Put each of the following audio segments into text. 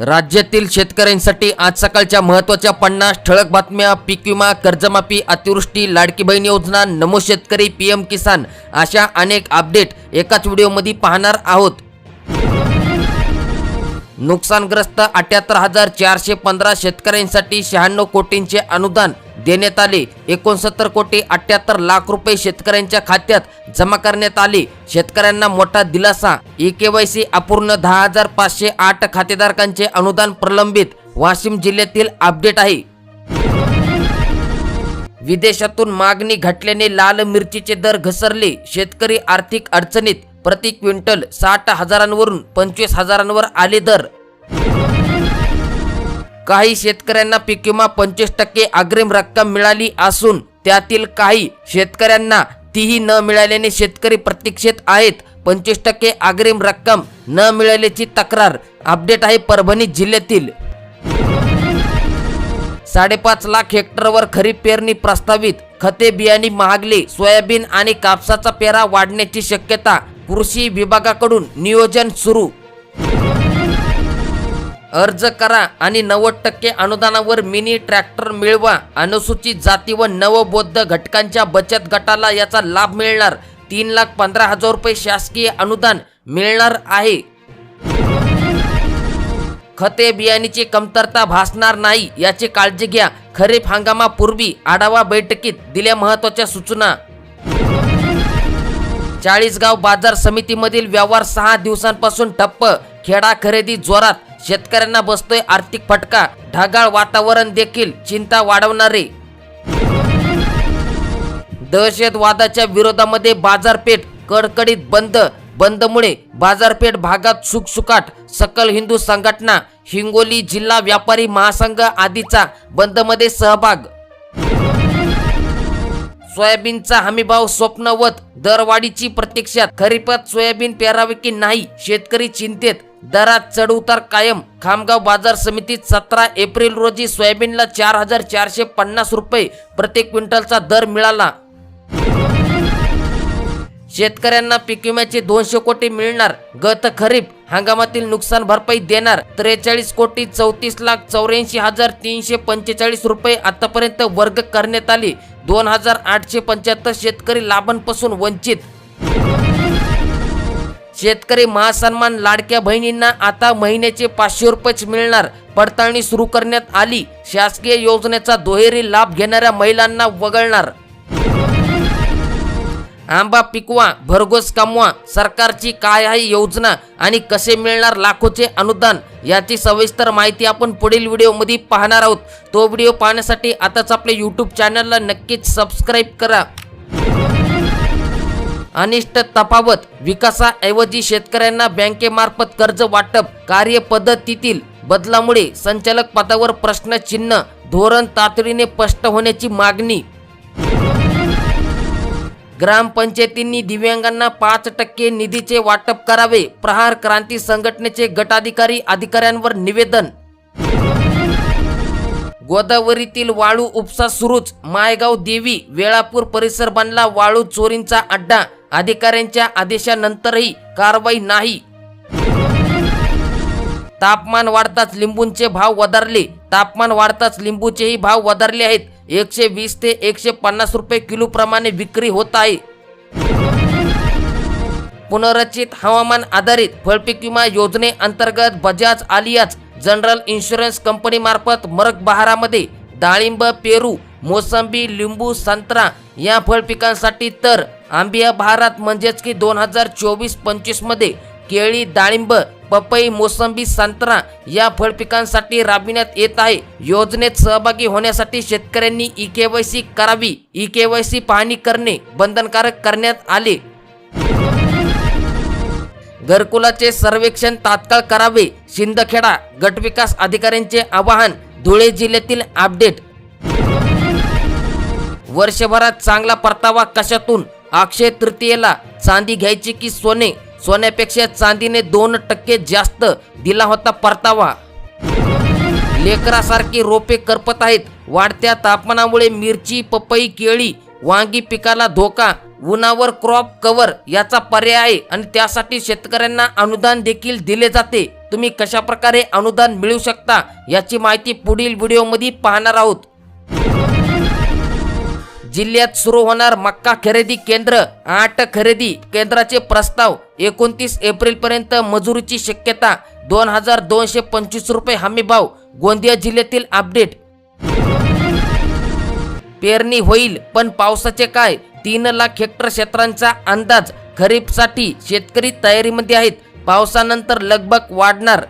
राज्यातील शेतकऱ्यांसाठी आज सकाळच्या महत्त्वाच्या पन्नास ठळक बातम्या पीक विमा कर्जमाफी अतिवृष्टी लाडकी बहीण योजना नमो शेतकरी पी एम किसान अशा अनेक अपडेट एकाच व्हिडिओमध्ये पाहणार आहोत. नुकसानग्रस्त अठ्याहत्तर हजार चारशे पंधरा शेतकऱ्यांसाठी शहाण्णव कोटींचे अनुदान देण्यात आले. एकोणसत्तर कोटी अठ्याहत्तर लाख रुपये शेतकऱ्यांच्या खात्यात जमा करण्यात आले. शेतकऱ्यांना मोठा दिलासा. ई के वाय सी अपूर्ण दहा हजार पाचशे आठ खातेधारकांचे अनुदान प्रलंबित. वाशिम जिल्ह्यातील अपडेट आहे. विदेशातून मागणी घटल्याने लाल मिरचीचे दर घसरले. शेतकरी आर्थिक अडचणीत. प्रति क्विंटल साठ हजारांवरून पंचवीस हजारांवर आले दर. काही शेतकऱ्यांना पीक विमा पंचवीस टक्के अग्रिम रक्कम मिळाली असून त्यातील काही शेतकऱ्यांना तीही न मिळाल्याने शेतकरी प्रतीक्षेत आहेत. पंचवीस टक्के अग्रिम रक्कम न मिळाल्याची तक्रार अपडेट आहे परभणी जिल्ह्यातील. साडेपाच लाख हेक्टरवर खरीप पेरणी प्रस्तावित. खते बियाणे महागले. सोयाबीन आणि कापसाचा पेरा वाढण्याची शक्यता कृषी विभागाकडून नियोजन सुरू. अर्ज करा आणि नव्वद टक्के अनुदानावर मिनी ट्रॅक्टर मिळवा. अनुसूचित जाती व नवबौद्ध घटकांच्या बचत गटाला याचा लाभ मिळणार. तीन लाख पंधरा हजार रुपये शासकीय अनुदान मिळणार आहे. खते बियाणीची कमतरता भासणार नाही याची काळजी घ्या. खरीप हंगामापूर्वी आढावा बैठकीत दिल्या महत्त्वाच्या सूचना. चाळीसगाव बाजार समितीमधील व्यवहार सहा दिवसांपासून ठप्प. खेडा खरेदी जोरात. शेतकऱ्यांना बसतोय आर्थिक फटका ढगाळ वातावरण देखील चिंता वाढवणारे. दहशतवादाच्या विरोधामध्ये बाजारपेठ कडकडीत बंद बंदमुळे बाजारपेठ भागात सुकसुकाट सकल हिंदू संघटना हिंगोली जिल्हा व्यापारी महासंघ आदीचा बंदमध्ये सहभाग. सोयाबीनचा हमीभाव स्वप्नवत दरवाढीची प्रतीक्षा खरीपात सोयाबीन पेरावे की नाही शेतकरी चिंतेत दरात चढ उतार कायम. खामगाव बाजार समितीत सतरा एप्रिल रोजी सोयाबीनला चार हजार चारशे पन्नास रुपये प्रति क्विंटलचा दर मिळाला. शेतकऱ्यांना पीक विम्याचे दोनशे कोटी मिळणार. गत खरीप हंगामातील नुकसान भरपाई देणार. त्रेचाळीस कोटी चौतीस लाख चौऱ्याऐंशी हजार तीनशे पंचेचाळीस रुपये आतापर्यंत वर्ग करण्यात आले. दोन हजार आठशे पंच्याहत्तर शेतकरी लाभांपासून वंचित. शेतकरी महासन्मान लाडक्या बहिणींना आता महिन्याचे पाचशे रुपयेच मिळणार. पडताळणी सुरू करण्यात आली. शासकीय योजनेचा दुहेरी लाभ घेणाऱ्या महिलांना वगळणार. आंबा पिकवा भरघोस कमवा सरकारची काय आहे योजना आणि कसे मिळणार लाखोचे अनुदान याची सविस्तर माहिती आपण पुढील व्हिडिओमध्ये पाहणार आहोत. तो व्हिडिओ पाहण्यासाठी आताच आपल्या यूट्यूब चॅनलला नक्कीच सबस्क्राईब करा. अनिष्ट तफावत विकासाऐवजी शेतकऱ्यांना बँकेमार्फत कर्ज वाटप कार्यपद्धतीतील बदलामुळे संचालक पदावर प्रश्नचिन्ह धोरण तातडीने स्पष्ट होण्याची मागणी. ग्रामपंचायतींनी दिव्यांगांना पाच टक्के निधीचे वाटप करावे प्रहार क्रांती संघटनेचे गटाधिकारी अधिकाऱ्यांवर निवेदन. गोदावरीतील वाळू उपसा सुरूच मायगाव देवी वेळापूर परिसर बनला वाळू चोरींचा अड्डा. अधिकाऱ्यांच्या आदेशानंतरही कारवाई नाही. तापमान वाढताच लिंबूंचे भाव वधारले. तापमान वाढताच लिंबूचेही भाव वधारले आहेत. एकशे वीस ते एकशे पन्नास रुपये किलो प्रमाणे विक्री होत आहे. पुनर्रचित हवामान आधारित फळपीक विमा योजनेअंतर्गत Bajaj Allianz general insurance company मार्फत मरक बहारामध्ये डाळिंब पेरू मोसंबी लिंबू संत्रा या फळपिकांसाठी तर आंबिया बहारात म्हणजेच की दोन हजार चोवीस पंचवीसमध्ये केळी डाळिंब पपई मोसंबी संत्रा या फळपिकांसाठी राबविण्यात येत आहे. योजनेत सहभागी होण्यासाठी शेतकऱ्यांनी ई के वाय सी करावी ई के वाय सी पाहणी करणे बंधनकारक करण्यात आले. घरकुलाचे सर्वेक्षण तात्काळ करावे शिंदखेडा गटविकास अधिकाऱ्यांचे आवाहन धुळे जिल्ह्यातील अपडेट वर्षभरात चांगला परतावा कशातून? अक्षय तृतीयेला चांदी घ्यायची की सोने? सोन्यापेक्षा चांदीने दोन टक्के जास्त दिला होता परतावा. लेकरासारखी रोपे करपत आहेत. वाढत्या तापमानामुळे मिरची पपई केळी वांगी पिकाला धोका उन्हावर क्रॉप कव्हर याचा पर्याय आहे आणि त्यासाठी शेतकऱ्यांना अनुदान देखील दिले जाते. तुम्ही कशा प्रकारे अनुदान मिळू शकता याची माहिती पुढील व्हिडिओमध्ये पाहणार आहोत. जिल्ह्यात सुरू होणार मक्का खरेदी केंद्र आठ खरेदी केंद्राचे प्रस्ताव. एकोणतीस एप्रिल पर्यंत मजुरीची शक्यता दोन हजार दोनशे पंचवीस रुपये हमी भाव. गोंदिया जिल्ह्यातील अपडेट. पेरणी होईल पण पावसाचे काय? तीन लाख हेक्टर क्षेत्रांचा अंदाज. खरीपसाठी शेतकरी तयारीमध्ये आहेत. पावसानंतर लगबग वाढणार.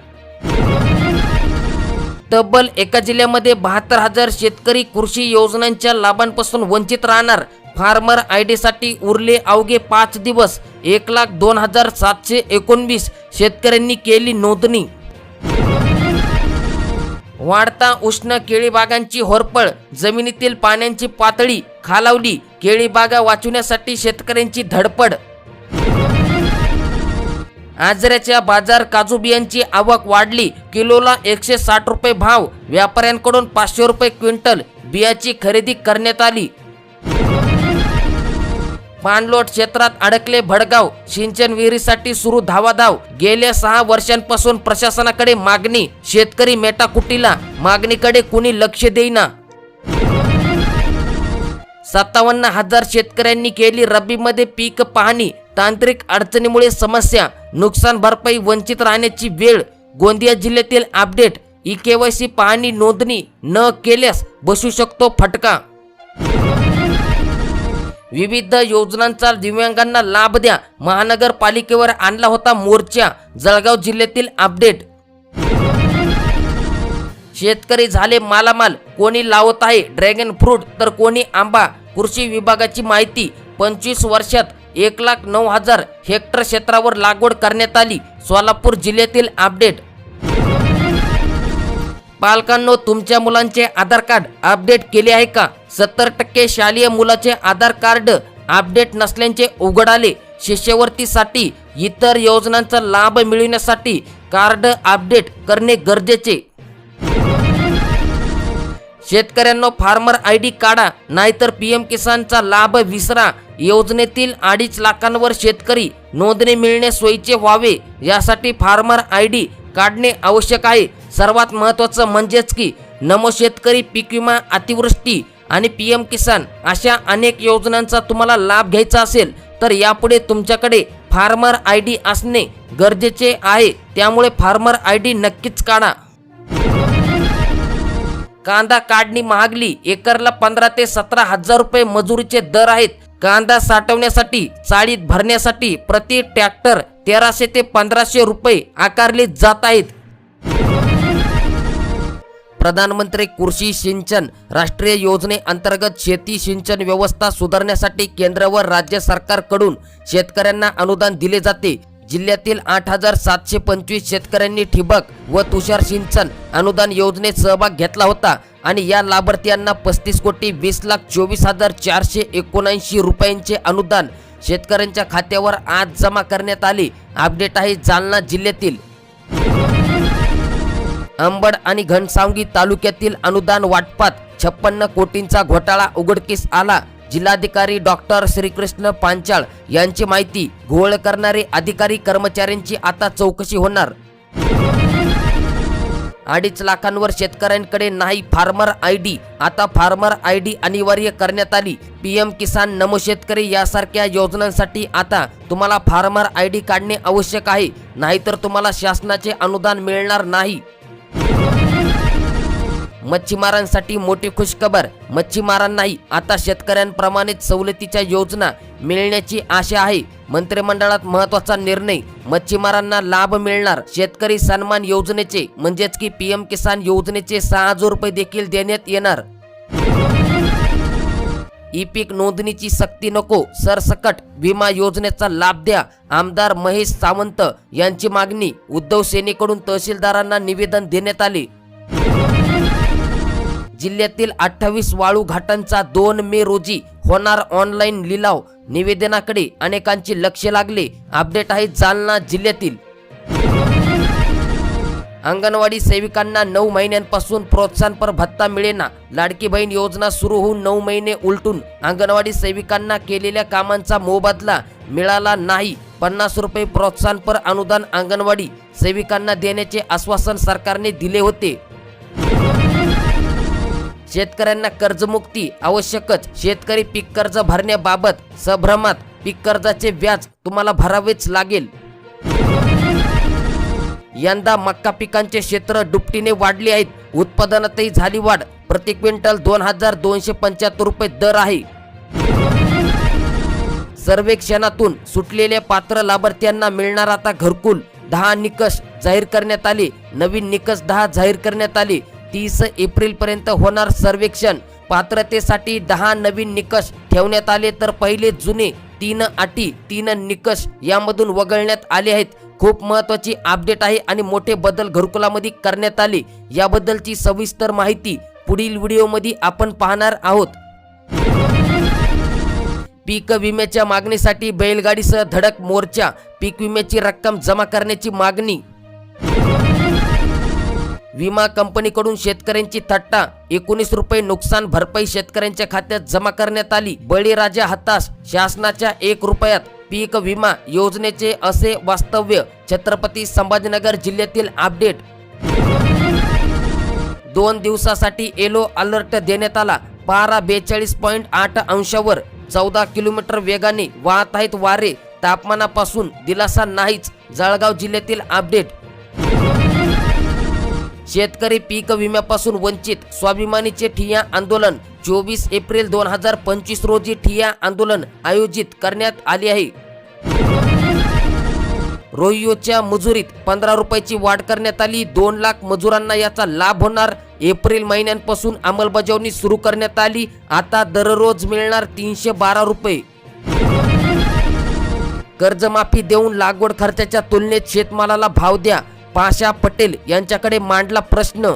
तब्बल एका जिल्ह्यामध्ये बहात्तर हजार शेतकरी कृषी योजनांच्या लाभांपासून वंचित राहणार. फार्मर आयसाठी उरले अवघे पाच दिवस एक लाख दोन हजार सातशे एकोणवीस शेतकऱ्यांनी केली नोंदणी. वाढता उष्ण केळी बागांची होरपळ जमिनीतील पाण्याची पातळी खालावली केळी बागा वाचवण्यासाठी शेतकऱ्यांची धडपड आजऱ्याच्या बाजार काजू बियांची आवक वाढली. किलोला एकशे साठ रुपये भाव. व्यापाऱ्यांकडून पाचशे रुपये क्विंटल बियाची खरेदी करण्यात आली. पाणलोट क्षेत्रात अडकले भडगाव. सिंचन विहिरीसाठी सुरू धावाधाव. गेल्या सहा वर्षांपासून प्रशासनाकडे मागणी. शेतकरी मेटाकुटीला मागणीकडे कुणी लक्ष देईना. सत्तावन्न हजार शेतकऱ्यांनी केली रब्बीमध्ये पीक पाहणी. तांत्रिक अडचणीमुळे समस्या. नुकसान भरपाई वंचित राहण्याची वेळ गोंदिया जिल्ह्यातील अपडेट ई केवायसी पाहणी नोंदणी न केल्यास बसू शकतो फटका. विविध योजनांचा दिव्यांगांना लाभ द्या महानगरपालिकेवर आणला होता मोर्चा जळगाव जिल्ह्यातील अपडेट. शेतकरी झाले मालामाल कोणी लावत आहे ड्रॅगन फ्रूट तर कोणी आंबा कृषी विभागाची माहिती पंचवीस वर्षात एक लाख नऊ हजार हेक्टर क्षेत्रावर लागवड करण्यात आली. सोलापूर जिल्ह्यातील अपडेट. पालकांनो तुमच्या मुलांचे आधार कार्ड अपडेट केले आहे का? सत्तर टक्के शालेय मुलाचे आधार कार्ड अपडेट नसल्याचे उघड आले. शिष्यवृत्तीसाठी इतर योजनांचा लाभ मिळविण्यासाठी कार्ड अपडेट करणे गरजेचे. शेतकऱ्यांनो फार्मर आय डी काढा नाहीतर पी एम किसानचा लाभ विसरा. योजनेतील अडीच लाखांवर शेतकरी नोंदणी मिळणे सोयीचे व्हावे. यासाठी फार्मर आय डी काढणे आवश्यक आहे. सर्वात महत्त्वाचं म्हणजेच की नमो शेतकरी पीक विमा अतिवृष्टी आणि पी एम किसान अशा अनेक योजनांचा तुम्हाला लाभ घ्यायचा असेल तर यापुढे तुमच्याकडे फार्मर आय डी असणे गरजेचे आहे. त्यामुळे फार्मर आय डी नक्कीच काढा. कांदा काढणी महागली. एकरला पंधरा ते सतरा हजार रुपये मजुरीचे दर आहेत. कांदा साठवण्यासाठी चाळीत भरण्यासाठी प्रति ट्रॅक्टर तेराशे ते पंधराशे रुपये आकारले जात आहेत. प्रधानमंत्री कृषी सिंचन राष्ट्रीय योजनेअंतर्गत शेती सिंचन व्यवस्था सुधारण्यासाठी केंद्र व राज्य सरकारकडून शेतकऱ्यांना अनुदान दिले जाते. जिल्ह्यातील आठ हजार सातशे पंचवीस शेतकऱ्यांनी ठिबक व तुषार सिंचन अनुदान योजनेत सहभाग घेतला होता आणि या लाभार्थ्यांना पस्तीस कोटी वीस लाख चोवीस हजार चारशे एकोणऐंशी रुपयांचे अनुदान शेतकऱ्यांच्या खात्यावर आज जमा करण्यात आले. अपडेट आहे जालना जिल्ह्यातील अंबड आणि घनसावंगी तालुक्यातील अनुदान वाटपात छप्पन्न कोटींचा घोटाळा उघडकीस आला. जिल्हाधिकारी डॉक्टर श्रीकृष्ण पांचाळ यांची माहिती घोळ करणारे अधिकारी कर्मचाऱ्यांची आता चौकशी होणार. अडीच लाखांवर शेतकऱ्यांकडे नाही फार्मर आय डी. आता फार्मर आय डी अनिवार्य करण्यात आली. पीएम किसान नमो शेतकरी यासारख्या योजनांसाठी आता तुम्हाला फार्मर आय डी काढणे आवश्यक आहे. नाहीतर तुम्हाला शासनाचे अनुदान मिळणार नाही. मच्छीमारांसाठी मोठी खुशखबर. मच्छीमारांनाही आता शेतकऱ्यांप्रमाणेच सवलतीच्या योजना मिळण्याची आशा आहे. मंत्रिमंडळात महत्त्वाचा निर्णय मच्छीमारांना लाभ मिळणार. शेतकरी सन्मान योजनेचे म्हणजेच की पीएम किसान योजनेचे सहा हजार रुपये देखील देण्यात येणार. ई पीक नोंदणीची सक्ती नको सरसकट विमा योजनेचा लाभ द्या आमदार महेश सावंत यांची मागणी उद्धव सेनेकडून तहसीलदारांना निवेदन देण्यात आले. जिल्ह्यातील अठ्ठावीस वाळू घाटांचा दोन मे रोजी होणार ऑनलाईन लिलाव. निवेदनाकडे अनेकांचे लक्ष लागले. अपडेट आहे जालना जिल्ह्यातील. अंगणवाडी सेविकांना नऊ महिन्यांपासून प्रोत्साहनपर भत्ता मिळेना. लाडकी बहीण योजना सुरू होऊन नऊ महिने उलटून अंगणवाडी सेविकांना केलेल्या कामांचा मोबदला मिळाला नाही. पन्नास रुपये प्रोत्साहनपर अनुदान अंगणवाडी सेविकांना देण्याचे आश्वासन सरकारने दिले होते. शेतकऱ्यांना कर्जमुक्ती आवश्यकच. शेतकरी पीक कर्ज भरण्याबाबत संभ्रमात पीक कर्जाचे व्याज तुम्हाला भरावेच लागेल. यंदा मक्का पिकांचे क्षेत्र दुपटीने वाढले आहेत. उत्पादनातही झाली वाढ. प्रति क्विंटल दोन हजार दोनशे पंच्याहत्तर रुपये दर आहे. सर्वेक्षणातून सुटलेल्या पात्र लाभार्थ्यांना मिळणार आता घरकुल. दहा निकष जाहीर करण्यात आले. नवीन निकष दहा जाहीर करण्यात आले. तीस एप्रिलपर्यंत होणार सर्वेक्षण. पात्रतेसाठी दहा नवीन निकष ठेवण्यात आले तर पहिले जुने तीन अटी तीन निकष यामधून वगळण्यात आले आहेत. खूप महत्वाची अपडेट आहे आणि मोठे बदल घरकुलामध्ये करण्यात आले. याबद्दलची सविस्तर माहिती पुढील व्हिडिओमध्ये आपण पाहणार आहोत. पीक विम्याच्या मागणीसाठी बैलगाडीसह धडक मोर्चा. पीक विम्याची रक्कम जमा करण्याची मागणी विमा कंपनीकडून शेतकऱ्यांची थट्टा एकोणीस रुपये नुकसान भरपाई शेतकऱ्यांच्या खात्यात जमा करण्यात आली. बळीराजा हताश शासनाच्या एक रुपयात पीक विमा योजनेचे असे वास्तव्य छत्रपती संभाजीनगर जिल्ह्यातील अपडेट. दोन दिवसासाठी येलो अलर्ट देण्यात आला. पारा बेचाळीस पॉईंट आठ अंशावर चौदा किलोमीटर वेगाने वाहत आहेत वारे. तापमानापासून दिलासा नाहीच जळगाव जिल्ह्यातील अपडेट. शेतकरी पीक विम्यापासून वंचित स्वाभिमानीचे ठिय्या आंदोलन. चोवीस एप्रिल दोन हजार पंचवीस रोजी ठिय्या आंदोलन आयोजित करण्यात आले आहे. रोहियोच्या मजुरीत पंधरा रुपयाची वाढ करण्यात आली. दोन लाख मजुरांना याचा लाभ होणार. एप्रिल महिन्यांपासून अंमलबजावणी सुरू करण्यात आली. आता दररोज मिळणार तीनशे बारा रुपये. कर्जमाफी देऊन लागवड खर्चाच्या तुलनेत शेतमालाला भाव द्या. पाशा पटेल यांच्याकडे मांडला प्रश्न.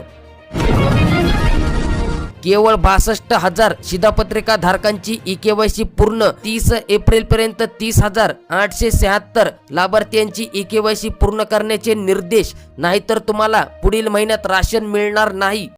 केवळ बासष्ट हजार शिधापत्रिका धारकांची ई केवायसी पूर्ण तीस एप्रिल पर्यंत तीस हजार आठशे शहात्तर लाभार्थ्यांची ई केवायसी पूर्ण करण्याचे निर्देश नाहीतर तुम्हाला पुढील महिन्यात राशन मिळणार नाही.